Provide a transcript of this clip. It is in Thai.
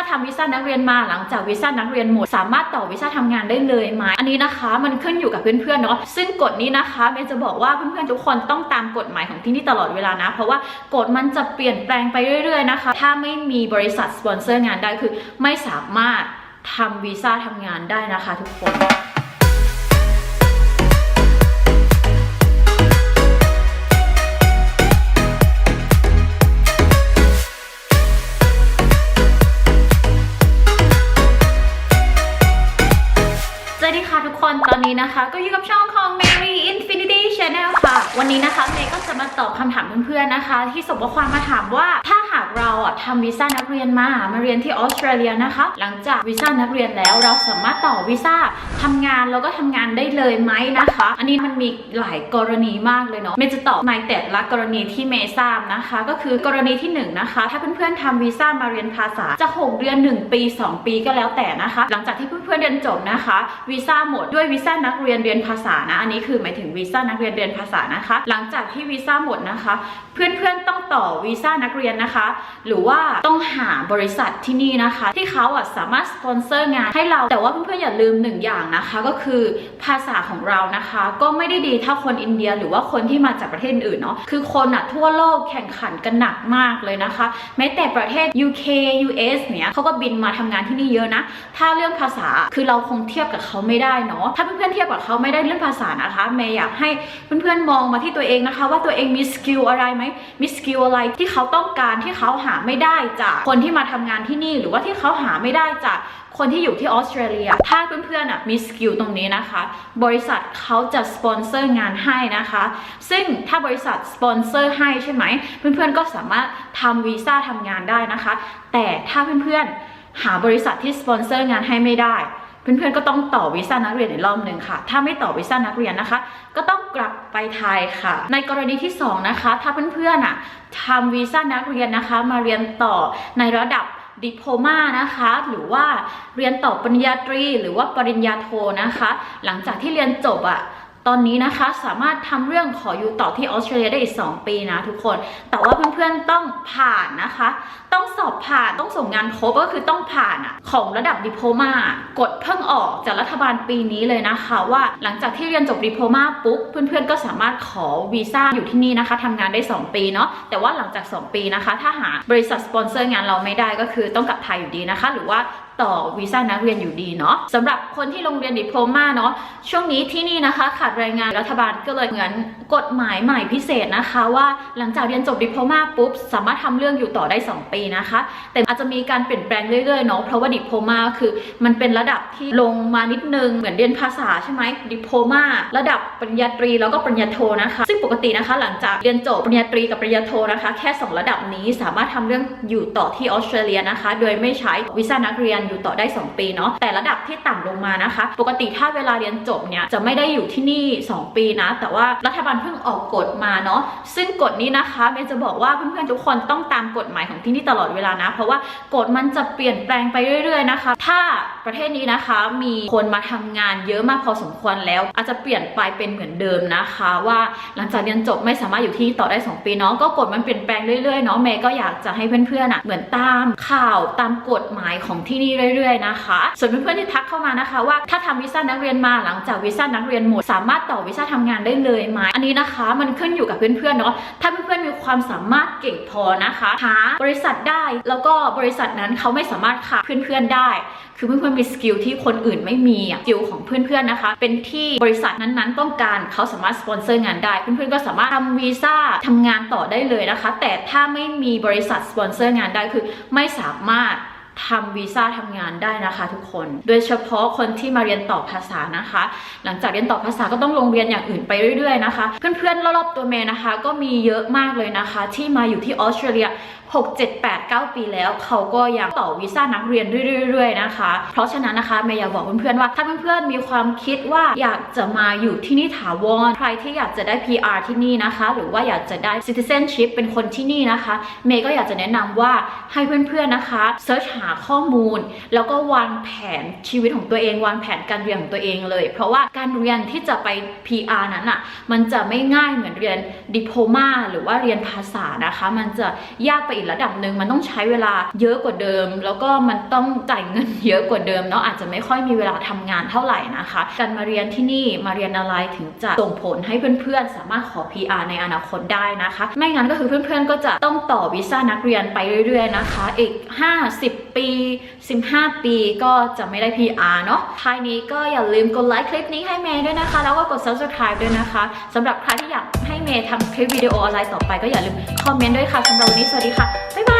าทำวีซ่านักเรียนมาหลังจากวีซ่านักเรียนหมด สามารถต่อวีซ่าทำงานได้เลยไหมอันนี้นะคะ มันขึ้นอยู่กับเพื่อนๆเนาะซึ่งกฎนี้นะคะเมย์จะบอกว่าเพื่อนๆทุกคนต้องตามกฎหมายของที่นี่ตลอดเวลานะ เพราะว่ากฎมันจะเปลี่ยนแปลงไปเรื่อยๆนะคะ ถ้าไม่มีบริษัทสปอนเซอร์งานได้คือ ไม่สามารถทำวีซ่าทำงานได้นะคะทุกคน อนนี้นะคะ ก็อยู่กับช่องของ Mary Infinity Channel ค่ะ วันนี้นะคะเมย์ก็จะมาตอบคำถามเพื่อนๆนะคะ ที่ส่งข้อความมาถามว่าถ้า เราอะทำวีซ่านักเรียนมา มาเรียนที่ออสเตรเลียนะคะ หลังจากวีซ่านักเรียนแล้วเราสามารถต่อวีซ่าทำงานแล้วก็ทำงานได้เลยไหมนะคะ อันนี้มันมีหลายกรณีมากเลยเนาะเมย์จะตอบในแต่ละกรณีที่เมย์ทราบนะคะ ก็คือกรณีที่หนึ่งนะคะ ถ้าเพื่อนๆทำวีซ่ามาเรียนภาษาจะหกเดือนหนึ่งปีสองปีก็แล้วแต่นะคะ หลังจากที่เพื่อนๆเรียนจบนะคะวีซ่าหมดด้วยวีซ่านักเรียนเรียนภาษานะอันนี้คือหมายถึงวีซ่านักเรียนเรียนภาษานะคะ หลังจากที่วีซ่าหมดนะคะ เพื่อนๆต้องต่อวีซ่านักเรียนนะคะหรือว่าต้องหาบริษัทที่นี่นะคะ ที่เขาอะสามารถสปอนเซอร์งานให้เราแต่ว่าเพื่อนๆอย่าลืมหนึ่งอย่างนะคะ ก็คือภาษาของเรานะคะ ก็ไม่ได้ดีเท่าคนอินเดีย หรือว่าคนที่มาจากประเทศอื่นเนาะคือคนอะทั่วโลกแข่งขันกันหนักมากเลยนะคะ แม้แต่ประเทศ UK US เนี่ยเขาก็บินมาทำงานที่นี่เยอะนะ ถ้าเรื่องภาษาคือเราคงเทียบกับเขาไม่ได้เนาะถ้าเพื่อนๆเทียบกับเขาไม่ได้เรื่องภาษานะคะเมย์อยากให้เพื่อนๆมองมาที่ตัวเองนะคะ ว่าตัวเองมีสกิลอะไรไหมมีสกิลอะไรที่เขาต้องการที่เขาหาไม่ได้จากคนที่มาทำงานที่นี่ หรือว่าที่เขาหาไม่ได้จากคนที่อยู่ที่ออสเตรเลีย ถ้าเพื่อนๆมีสกิลตรงนี้นะคะ บริษัทเขาจะสปอนเซอร์งานให้นะคะ ซึ่งถ้าบริษัทสปอนเซอร์ให้ใช่ไหม เพื่อนๆก็สามารถทำวีซ่าทำงานได้นะคะ แต่ถ้าเพื่อนๆหาบริษัทที่สปอนเซอร์งานให้ไม่ได้ เพื่อนๆก็ต้องต่อวีซ่านักเรียนอีกรอบหนึ่งค่ะ ถ้าไม่ต่อวีซ่านักเรียนนะคะ ก็ต้องกลับไปไทยค่ะ ในกรณีที่สองนะคะ ถ้าเพื่อนๆอะทำวีซ่านักเรียนนะคะ มาเรียนต่อในระดับดิโพมานะคะ หรือว่าเรียนต่อปริญญาตรี หรือว่าปริญญาโทนะคะ หลังจากที่เรียนจบอะตอนนี้นะคะสามารถทำเรื่องขออยู่ต่อที่ออสเตรเลียได้อีก 2 ปีนะทุกคน แต่ว่าเพื่อนๆต้องผ่านนะคะ อบผ่านต้องส่งงานครบก็คือต้องผ่านอะของระดับดิโพมากดเพิ่งออกจากรัฐบาลปีนี้เลยนะคะว่าหลังจากที่เรียนจบดิโพมาปุ๊บเพื่อนๆก็สามารถขอวีซ่าอยู่ที่นี่นะคะทำงานได้ 2 ปีเนาะแต่ว่าหลังจาก 2 ปีนะคะ ถ้าหาบริษัทสปอนเซอร์งานเราไม่ได้ก็คือต้องกลับไทยอยู่ดีนะคะ หรือว่า ต่อวีซ่านักเรียนอยู่ดีเนาะสำหรับคนที่โรงเรียนดิโพมาเนาะช่วงนี้ที่นี่นะคะขาดแรงงานรัฐบาลก็เลยเหมือนกฎหมายใหม่พิเศษนะคะว่าหลังจากเรียนจบดิโพมาปุ๊บสามารถทำเรื่องอยู่ต่อได้ 2 ปีนะคะ แต่อาจจะมีการเปลี่ยนแปลงเรื่อยๆเนาะเพราะว่าดิโพมาคือมันเป็นระดับที่ลงมานิดนึงเหมือนเรียนภาษาใช่ไหมดิโพมาระดับปริญญาตรีแล้วก็ปริญญาโทนะคะ ซึ่งปกตินะคะ หลังจากเรียนจบปริญญาตรีกับปริญญาโทนะคะ แค่ 2 ระดับนี้สามารถทำเรื่องอยู่ต่อที่ออสเตรเลียนะคะ โดยไม่ใช้วีซ่านักเรียนอยู่ต่อได้ 2 ปีเนาะแต่ระดับที่ต่ำลงมานะคะ ปกติถ้าเวลาเรียนจบเนี่ยจะไม่ได้อยู่ที่นี่ 2 ปีนะ แต่ว่ารัฐบาลเพิ่งออกกฎมาเนาะซึ่งกฎนี้นะคะเมย์จะบอกว่าเพื่อนๆทุกคนต้องตามกฎหมายของที่นี่ตลอดเวลานะ เพราะว่ากฎมันจะเปลี่ยนแปลงไปเรื่อย ๆนะคะ ถ้าประเทศนี้นะคะมีคนมาทำงานเยอะมากพอสมควรแล้ว อาจจะเปลี่ยนไปเป็นเหมือนเดิมนะคะ ว่าหลังจากเรียนจบไม่สามารถอยู่ที่นี่ต่อได้ 2 ปีเนาะก็กฎมันเปลี่ยนแปลงเรื่อยๆเนาะเมย์ก็อยากจะให้เพื่อนๆอะเหมือนตามข่าวตามกฎหมายของที่นี่เรื่อยๆนะคะ ส่วนเพื่อนๆที่ทักเข้ามานะคะ ว่าถ้าทำวีซ่านักเรียนมาหลังจากวีซ่านักเรียนหมด สามารถต่อวีซ่าทำงานได้เลยไหมอันนี้นะคะ มันขึ้นอยู่กับเพื่อนๆเนาะถ้าเพื่อนๆมีความสามารถเก่งพอนะคะหาบริษัทได้แล้วก็บริษัทนั้นเขาไม่สามารถขาดเพื่อนๆได้ คือเพื่อนๆมีสกิลที่คนอื่นไม่มีสกิลของเพื่อนๆนะคะ เป็นที่บริษัทนั้นๆ ต้องการเขาสามารถสปอนเซอร์งานได้ เพื่อนๆก็สามารถทำวีซ่าทำงานต่อได้เลยนะคะ แต่ถ้าไม่มีบริษัทสปอนเซอร์งานได้คือไม่สามารถ ทำวีซ่าทำงานได้นะคะทุกคน โดยเฉพาะคนที่มาเรียนต่อภาษานะคะ หลังจากเรียนต่อภาษาก็ต้องลงเรียนอย่างอื่นไปเรื่อยๆนะคะ เพื่อนๆรอบๆตัวเมย์นะคะ ก็มีเยอะมากเลยนะคะ ที่มาอยู่ที่ออสเตรเลีย6 7 8 9 ปีแล้ว เขาก็ยังต่อวีซ่านักเรียนเรื่อยๆนะคะ เพราะฉะนั้นนะคะเมย์อยากบอกเพื่อนๆว่า ถ้าเพื่อนๆมีความคิดว่าอยากจะมาอยู่ที่นี่ถาวรใครที่อยากจะได้ PR ที่นี่นะคะ หรือว่าอยากจะได้ citizenship เป็นคนที่นี่นะคะ เมย์ก็อยากจะแนะนำว่าให้เพื่อนๆนะคะเซิร์ชหาข้อมูล แล้วก็วางแผนชีวิตของตัวเอง วางแผนการเรียนของตัวเองเลย เพราะว่าการเรียนที่จะไป PR นั้นอะมันจะไม่ง่ายเหมือนเรียนดิโพมาหรือว่าเรียนภาษานะคะ มันจะยากไปอีกระดับหนึ่งมันต้องใช้เวลาเยอะกว่าเดิม แล้วก็มันต้องจ่ายเงินเยอะกว่าเดิมเนาะอาจจะไม่ค่อยมีเวลาทำงานเท่าไหร่นะคะ การมาเรียนที่นี่มาเรียนอะไรถึงจะส่งผลให้เพื่อนๆ สามารถขอ PR ในอนาคตได้นะคะ ไม่งั้นก็คือเพื่อนๆก็จะต้องต่อวีซ่านักเรียนไปเรื่อยๆนะคะ อีก 50ปี 15 ปีก็จะไม่ได้ PR เนาะท้ายนี้ก็อย่าลืมกดไลค์คลิปนี้ให้เมย์ด้วยนะคะ แล้วก็กด subscribe ด้วยนะคะสำหรับใครที่อยากให้เมย์ทำคลิปวิดีโออะไรต่อไป ก็อย่าลืมคอมเมนต์ด้วยค่ะสำหรับวันนี้สวัสดีค่ะ บ๊ายบาย